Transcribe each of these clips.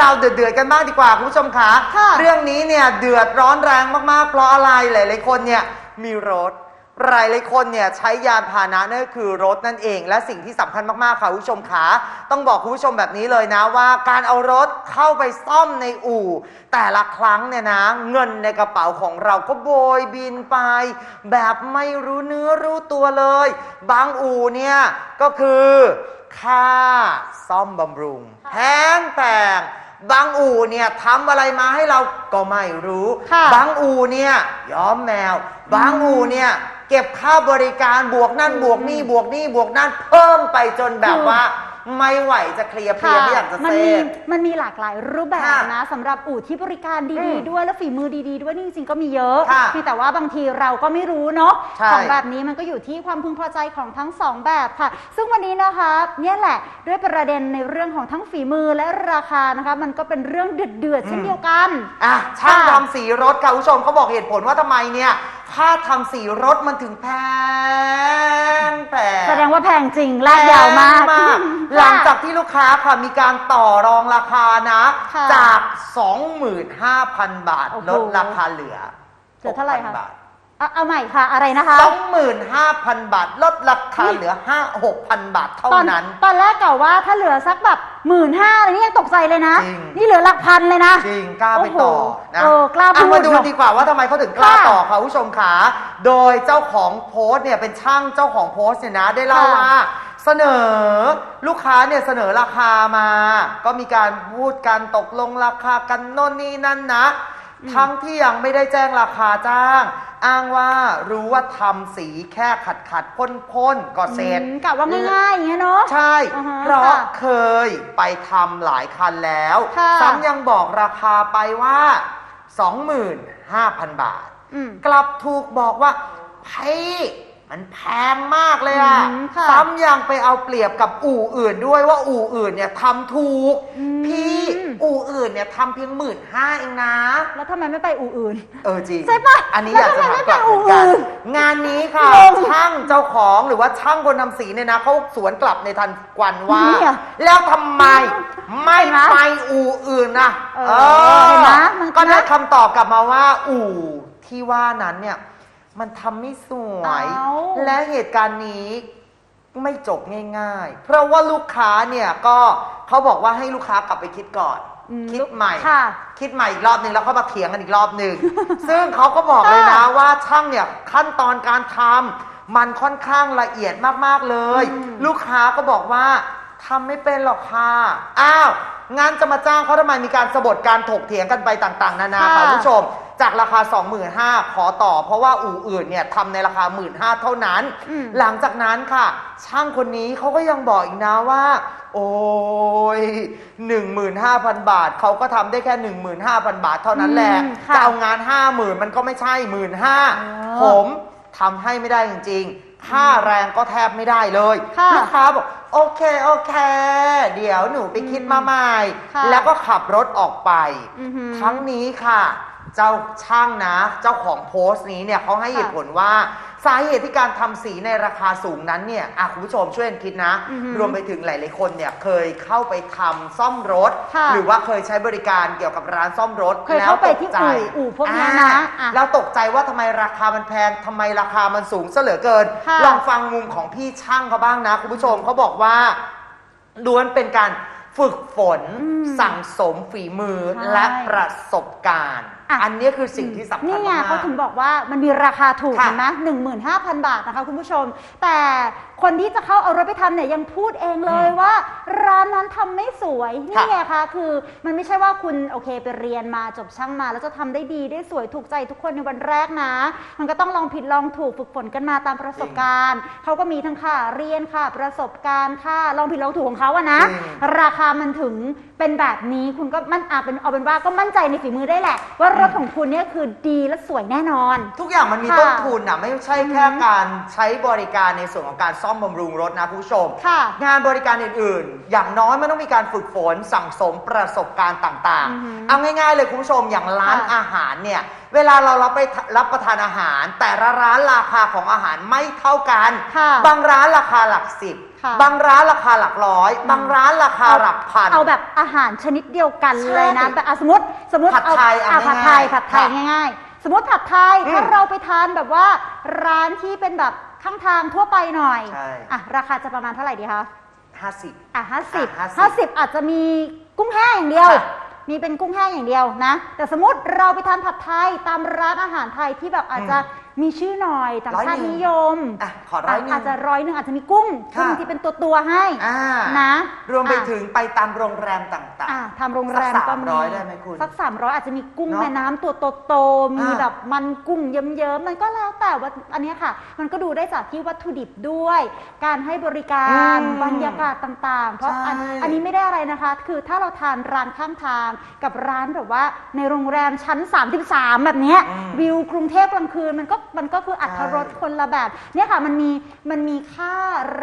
ราวเดือดๆกันบ้างดีกว่าคุณผู้ชมคะค่ะเรื่องนี้เนี่ยเดือดร้อนแรงมากๆ เพราะอะไรหลายๆคนเนี่ยมีรถ หลายๆคนเนี่ยใช้ยานพาหนะนั่นก็คือรถนั่นเอง และสิ่งที่สำคัญมากๆค่ะคุณผู้ชมขาต้องบอกคุณผู้ชมแบบนี้เลยนะว่าการเอารถเข้าไปซ่อมในอู่ แต่ละครั้งเนี่ยนะเงินในกระเป๋าของเราก็โบยบินไป แบบไม่รู้เนื้อรู้ตัวเลย บางอู่เนี่ยก็คือ ค่าซ่อมบำรุงแพงแพง บางอู่เนี่ยทำอะไรมาให้เราก็ไม่รู้ ค่ะ บางอู่เนี่ยย้อมแมว บางอู่เนี่ยเก็บค่าบริการบวกนั่นบวกนี่บวกนี่บวกนั่นเพิ่มไปจนแบบว่า ไม่ไหวจะเคลียร์เพลียไม่อยากจะมันเซมีฟ มันมีหลากหลายรูปแบบค่ะนะสำหรับอู่ที่บริการอืดีมๆด้วยแล้วฝีมือดีๆด้วยนี่จริงๆก็มีเยอะค่ะเพียงแต่ว่าบางทีเราก็ไม่รู้เนาะใช่ของแบบนี้มันก็อยู่ที่ความพึงพอใจของทั้งสองแบบค่ะ ซึ่งวันนี้นะคะเนี่ยแหละด้วยประเด็นในเรื่องของทั้งฝีมือและราคานะคะ มันก็เป็นเรื่องเดือดๆเช่นเดียวกัน อะช่างค่ะทำสีรถค่ะคุณผู้ชมเขาบอกเหตุผลว่าทำไมเนี่ย ค่าทำสีรถมันถึงแพงแพงแสดงว่าแพงจริงลากยาวมาก แพงหลังจากที่ลูกค้าค่ะมีการต่อรองราคานะ ค่ะจาก 25,000 บาท โอ้โห ลดราคาเหลือเหลือเท่าไหร่คะ6,000บาท เอาเอาใหม่ค่ะอะไรนะคะ 25,000 บาท ลดราคาเหลือ 5 6,000 บาทเท่าตอนนั้น ตอนแรกเก่าว่าถ้าเหลือสักแบบหมื่นห้าอะไรนี่ยังตกใจเลยนะ จริง นี่เหลือหลักพันเลยนะ จริงกล้าไปต่อโอ้โหนะเออกล้าพูดอะมาดูเนอะดีกว่าว่าทำไมเขาถึงกล้าค่ะต่อค่ะคุณผู้ชมขาโดยเจ้าของโพสต์เนี่ยเป็นช่างเจ้าของโพสต์เนี่ยนะได้เล่าค่ะว่าเสนอลูกค้าเนี่ยเสนอราคามา ก็มีการพูดกันตกลงราคากันโน่นนี่นั่นนะทั้งที่ยังไม่ได้แจ้งราคาจ้าง อ้างว่ารู้ว่าทำสีแค่ขัดขัดพ่นพ่นๆก็เสร็จ อืมกะว่าง่ายๆอย่างเงี้ยเนาะ ใช่ อ่าฮะเพราะค่ะเคยไปทำหลายคันแล้ว ค่ะ ซ้ำยังบอกราคาไปว่า 25,000 บาท อืม กลับถูกบอกว่าพี่ มันแพงมากเลยอะอืมค่ะซ้ำยังไปเอาเปรียบกับอู่อื่นด้วยว่าอู่อื่นเนี่ยทำถูก อืม พี่อู่อื่นเนี่ยทำเพียงหมื่นห้าเองนะ แล้วทำไมไม่ไปอู่อื่น เออจริงใช่ปะอันนี้อยากจะถามกลับเหแล้วทำไมไม่ไปอู่มือนกันอื่นงานนี้ค่ะงงช่างเจ้าของหรือว่าช่างคนทำสีเนี่ยนะเขาสวนกลับในทันกวันว่า เนี่ยแล้วทำไมไม่เห็นไหมไปอู่อื่นนะเออเห็นไหมมันก็ได้นะ คำตอบกลับมาว่า อู่ที่ว่านั้นเนี่ย มันทำไม่สวย เอ้า และเหตุการณ์นี้ไม่จบง่าย ๆ เพราะว่าลูกค้าเนี่ยก็เขาบอกว่าให้ลูกค้ากลับไปคิดก่อน อืมคิดใหม่ ค่ะ คิดใหม่อีกรอบหนึ่งแล้วก็มาเถียงกันอีกรอบหนึ่ง ซึ่งเขาก็บอกเลยนะว่าช่างเนี่ยขั้นตอนการทำมันค่อนข้างละเอียดมากๆเลย อืม ลูกค้าก็บอกว่าทำไม่เป็นหรอกค่ะ อ้าว งานจะมาจ้างเขาทำไมมีการสะบดการถกเถียงกันไปต่าง ๆ นานาค่ะค่ะคุณผู้ชม จากราคา 25,000ขอต่อ เพราะว่าอู่อื่นเนี่ยทำในราคา 15,000เท่านั้น อืม หลังจากนั้นค่ะ ช่างคนนี้เขาก็ยังบอกอีกนะว่า โอ้ย15,000 บาท เขาก็ทำได้แค่ 15,000 บาทเท่านั้นแหละอืมค่ะจะเอางาน 50,000 มันก็ไม่ใช่ 1 5ื่นห้าเออผมทำให้ไม่ได้จริงๆ ค่าแรงก็แทบไม่ได้เลยค่ะลูกค้าบอกโอเค โอเค เดี๋ยวหนูไปคิดมาใหม่ ค่ะ แล้วก็ขับรถออกไป อือหือ ทั้งนี้ค่ะ เจ้าช่างนะ เจ้าของโพสต์นี้เนี่ยเขาให้เหตุผลว่าสาเหตุที่การทำสีในราคาสูงนั้นเนี่ยอะคุณผู้ชมช่วยกันคิดนะ อือหือรวมไปถึงหลาย ๆ คนเนี่ยเคยเข้าไปทำซ่อมรถ ค่ะหรือว่าเคยใช้บริการเกี่ยวกับร้านซ่อมรถเคยเข้าไปที่แล้วตกใจอู่อู่พวกเนี้ยนะอ่าอะแล้วตกใจว่าทำไมราคามันแพงทำไมราคามันสูงซะเหลือเกิน ค่ะลองฟังมุมของพี่ช่างเขาบ้างนะคุณผู้ชมเขาบอกว่า ล้วนเป็นการฝึกฝนอืมสั่งสมฝีมือใช่ และประสบการณ์ อะ อันนี้คือสิ่งที่สำคัญนี่ไงมาก เขาถึงบอกว่ามันมีราคาถูกค่ะเห็นไหมหนึ่งหมื่นห้าพันบาทนะคะคุณผู้ชม แต่คนที่จะเข้าเอารถไปทำเนี่ยยังพูดเองเลยอืมว่า ร้านนั้นทำไม่สวยค่ะนี่ไงคะคือมันไม่ใช่ว่าคุณโอเคไปเรียนมาจบช่างมา แล้วจะทำได้ดีได้สวยถูกใจทุกคนในวันแรกนะ มันก็ต้องลองผิดลองถูกฝึกฝนกันมาตามประสบการณ์เขาก็มีทั้งค่าเรียนค่ะ ประสบการณ์ค่าลองผิดลองถูกของเขาอะนะ จริง ราคามันถึงเป็นแบบนี้คุณก็มั่นอาเป็นเอาเป็นว่าก็มั่นใจในฝีมือได้แหละว่ารถของคุณเนี่ยคือดีและสวยแน่นอน ทุกอย่างมันมีค่ะต้นทุนนะไม่ใช่แค่อือหือการใช้บริการในส่วนของการซ่อมบำรุงรถนะคุณผู้ชม ค่ะ งานบริการอื่นๆ อย่างน้อยมันต้องมีการฝึกฝนสั่งสมประสบการณ์ต่างอือหือๆเอาง่าย ๆ เลยคุณผู้ชมอย่างร้านค่ะอาหารเนี่ย เวลาเรารับไปรับประทานอาหาร แต่ละร้านราคาของอาหารไม่เท่ากัน ค่ะบางร้านราคาหลักสิบค่ะบางร้านราคาหลักร้อย บางร้านราคาหลักพัน เอาแบบอาหารชนิดเดียวกันใช่เลยนะแบบอะสมมติสมมติผัดไทยเอาอะอะผัดไทยง่ายๆผัดไทยค่ะง่ายๆ สมมติผัดไทยอืมถ้าเราไปทานแบบว่าร้านที่เป็นแบบข้างทางทั่วไปหน่อยใช่ อะราคาจะประมาณเท่าไหร่ดีคะ ห้าสิบ อะห้าสิบอะ50ห้าสิบอาจจะมีกุ้งแห้งอย่างเดียว ค่ะมีเป็นกุ้งแห้งอย่างเดียวนะ แต่สมมติเราไปทานผัดไทยตามร้านอาหารไทยที่แบบอาจจะ มีชื่อหน่อยต่างร้อยชาติหนึ่งนิยมอะขอร้อยหนึ่งอาจจะร้อยหนึ่งอาจจะมีกุ้งค่ะ กุ้งที่เป็นตัวตัวๆให้อ่านะรวมไปอะ ถึงไปตามโรงแรมต่าง อะทำโรงแรมสักก็มี300ได้ไหมคุณสักสามร้อยอาจจะมีกุ้งเนอะแม่น้ำตัวโตๆมีอ่าแบบมันกุ้งเยิ้มๆมันก็แล้วแต่ว่าอันเนี้ยค่ะ มันก็ดูได้จากที่วัตถุดิบด้วย การให้บริการอืมบรรยากาศต่างๆ เพราะอันใช่อันนี้ไม่ได้อะไรนะคะ คือถ้าเราทานร้านข้างทางกับร้านแบบว่าในโรงแรมชั้น 33 แบบเนี้ยอืม วิวกรุงเทพกลางคืนมันก็มันก็คืออัตรสใช่คนละแบบเนี่ยค่ะมันมีมันมีค่า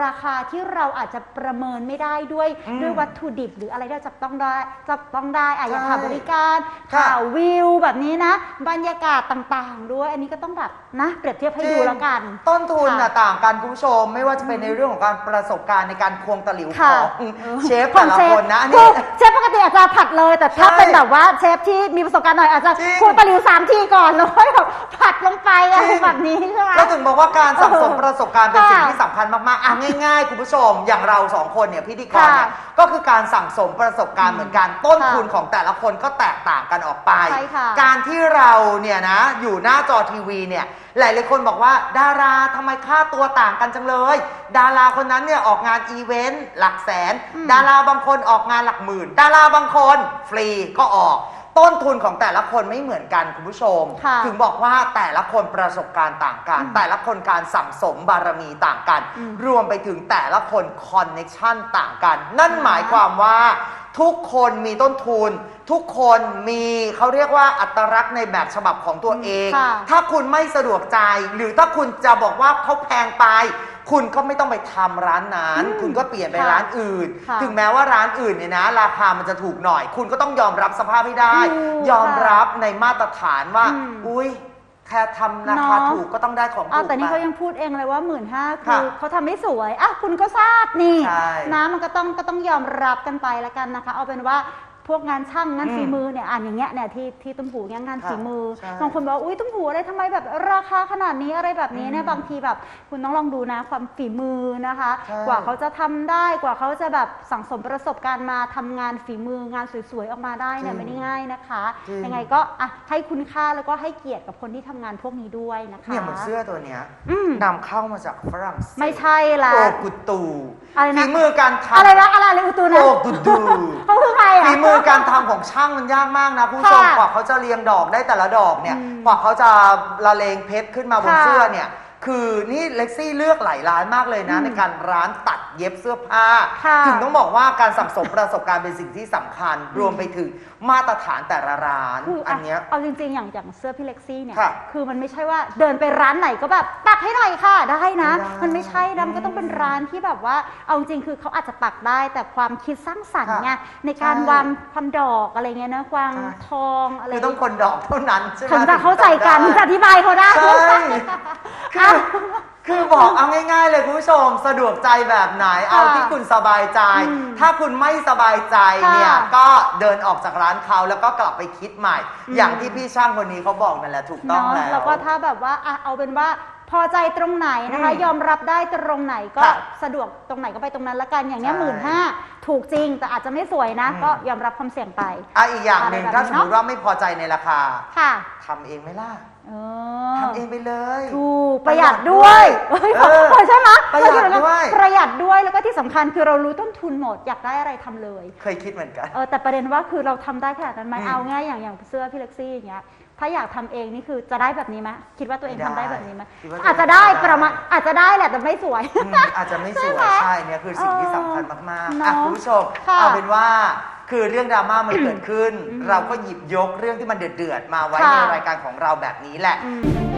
ราคาที่เราอาจจะประเมินไม่ได้ด้วยอืมด้วยวัตถุดิบหรืออะไรที่เราจับต้องได้จับต้องได้อะอย่างใช่ข่าวบริการค่ะข่าววิวแบบนี้นะ บรรยากาศต่างๆ ด้วย อันนี้ก็ต้องแบบ นะเปรียบเทียบให้ดูแล้วกัน ต้นทุนน่ะค่ะต่างกันคุณผู้ชม ไม่ว่าจะเป็นในเรื่องของการประสบการณ์ในการควงตะหลิวขค่ะ องเชฟแต่ละคนนะอันคืนี้อเชฟปกติอาจจะผัดเลย แต่ถ้าใช่เป็นแบบว่าเชฟที่มีประสบการณ์หน่อยอาจจะจริงควงตะหลิวสามทีก่อนแล้วค่อยแบบผัดลงไปอะไรแบบนี้ใช่ไหม ก็ถึงบอกว่าการสั่งสมประสบการณ์เป็นค่ะสิ่งที่สำคัญมากๆอะง่ายๆ คุณผู้ชม อย่างเราสองคนเนี่ยพิธีกรเนี่ยค่ะก็คือการสั่งสมประสบการณ์เหมือนกันต้นค่ะทุนของแต่ละคนก็แตกต่างกันออกไป ใช่ค่ะการที่เราเนี่ยนะอยู่หน้าจอทีวีเนี่ย หลายๆคนบอกว่า ดาราทำไมค่าตัวต่างกันจังเลย ดาราคนนั้นเนี่ยออกงานอีเวนต์หลักแสน อืม ดาราบางคนออกงานหลักหมื่น ดาราบางคนฟรีก็ออก ต้นทุนของแต่ละคนไม่เหมือนกันคุณผู้ชม ค่ะถึงบอกว่าแต่ละคนประสบการณ์ต่างกัน อืมแต่ละคนการสั่งสมบารมีต่างกัน อืมรวมไปถึงแต่ละคนคอนเน็ชันต่างกัน นั่นค่ะหมายความว่า ทุกคนมีต้นทุน ทุกคนมีเขาเรียกว่าอัตลักษณ์ในแบบฉบับของตัวเอง ค่ะ ถ้าคุณไม่สะดวกใจ หรือถ้าคุณจะบอกว่าเขาแพงไป คุณก็ไม่ต้องไปทำร้านนั้นอืมคุณก็เปลี่ยนไปค่ะร้านอื่น ค่ะถึงแม้ว่าร้านอื่นเนี่ยนะ ราคามันจะถูกหน่อย คุณก็ต้องยอมรับสภาพให้ได้ ถูกยอมรับในมาตรฐานว่า อืม อุ้ย แค่ทำราคาเนอะถูกก็ต้องได้ของอ้าวถูกแต่นี่ไปเขายังพูดเองเลยว่าหมื่นห้าคืค่ะอเขาทำไม่สวยอะคุณก็ทราบนี่ใช่นะมันก็ต้องก็ต้องยอมรับกันไปแล้วกันนะคะ เอาเป็นว่า พวกงานช่างงานอืมฝีมือเนี่ยอ่านอย่างเงี้ยเนี่ยที่ที่ตุ้มหูเนี่ยงานค่ะฝีมือใช่บางคนบอกว่าอุ้ยตุ้มหูอะไรทำไมแบบราคาขนาดนี้อะไรแบบนี้เนี่ยอืมบางทีแบบ คุณต้องลองดูนะความฝีมือนะคะใช่กว่าเขาจะทำได้กว่าเขาจะแบบสั่งสมประสบการณ์มาทำงานฝีมืองานสวยๆออกมาได้เนี่ยไม่ได้ง่ายนะคะจริงยังไงก็อะให้คุณค่าแล้วก็ให้เกียรติกับคนที่ทำงานพวกนี้ด้วยนะคะเนี่ยเหมือนเสื้อตัวเนี้ยอืมนำเข้ามาจากฝรั่งเศสไม่ใช่ละโอกุตูอะไรนะฝีมือการทำอะไรนะอะไรอะไรอุตูนะโอกุตูเขาคือใครอะฝีมือการทำของช่างมันยากมากนะคุณผู้ชมค่ะกว่าเขาจะเรียงดอกได้แต่ละดอกเนี่ยอืมกว่าเขาจะละเลงเพชรขึ้นมาบนค่ะเสื้อเนี่ย คือนี่เล็กซี่เลือกหลายร้านมากเลยนะอืมในการร้านตัดเย็บเสื้อผ้า ค่ะถึงต้องบอกว่าการสั่งสมประสบการณ์เป็นสิ่งที่สำคัญ รวมไปถึงมาตรฐานแต่ละร้าน คืออัอันเนี้ย เอาจริงๆ อย่างอย่างเสื้อพี่เล็กซี่เนี่ยค่ะคือมันไม่ใช่ว่าเดินไปร้านไหนก็แบบปักให้หน่อยค่ะได้นะไม่ได้ มันไม่ใช่นะมันก็ต้องเป็นร้านที่แบบว่าเอาจริงๆคือเขาอาจจะปักได้แต่ความคิดสร้างสรรค์ค่ะไงในการใช่วางความดอกอะไรเงี้ยนะวางใช่ทองอะไรคือต้องคนดอกเท่านั้นใช่ไหมถึงจะเข้าใจกันถึถึงงจะจะอธิบายเขาได้ใช่ คือคือบอกเอาง่าย ๆ เลยคุณผู้ชมสะดวกใจแบบไหน เอาที่คุณสบายใจอืมถ้าคุณไม่สบายใจเนี่ยค่ะก็เดินออกจากร้านเขาแล้วก็กลับไปคิดใหม่อืมอย่างที่พี่ช่างคนนี้เขาบอกนั่นแหละถูกต้องเนาะแล้วแล้วก็ถ้าแบบว่าอะเอาเป็นว่าพอใจตรงไหนนะคะอืมยอมรับได้ตรงไหนก็ค่ะสะดวกตรงไหนก็ไปตรงนั้นละกันอย่างเนี้ยใช่หมื่นห้าถูกจริง แต่อาจจะไม่สวยนะอืมก็ยอมรับความเสี่ยงไปอะอีกอย่างหนึ่งอะไรแบบนี้ถ้าสมมติเนอะว่าไม่พอใจในราคาค่ะทำเองไหมล่ะ เอทำเองไปเลย ถูกประหยัดด้วยประหยัดด้วยเฮ้ยเออเออใช่ไหมประหยัดด้วย ประหยัดด้วยแล้วก็ที่สำคัญคือเรารู้ต้นทุนหมดอยากได้อะไรทำเลย เคยคิดเหมือนกัน เออแต่ประเด็นว่าคือเราทำได้ขนาดนั้นไหมอืมเอาง่ายอย่างอย่างเสื้อพี่เล็กซี่อย่างเงี้ยถ้าอยากทำเองนี่คือจะได้แบบนี้ไหมคิดว่าตัวเองไม่ทำได้ได้แบบนี้ไหมคิดว่าอาจจะได้ตัวเองทำได้ ประมาณอาจจะได้แหละแต่ไม่สวย อืมอาจจะไม่สใช่วยไหมใช่เนี่ยคือสิ่งที่สำคัญมากๆเนอะอะคุณผู้ชมค่ะเอาเป็นว่า คือเรื่องดราม่ามันเกิดขึ้นอืมเราก็หยิบยกเรื่องที่มันเดือดๆมาไว้ค่ะในรายการของเราแบบนี้แหละ อืม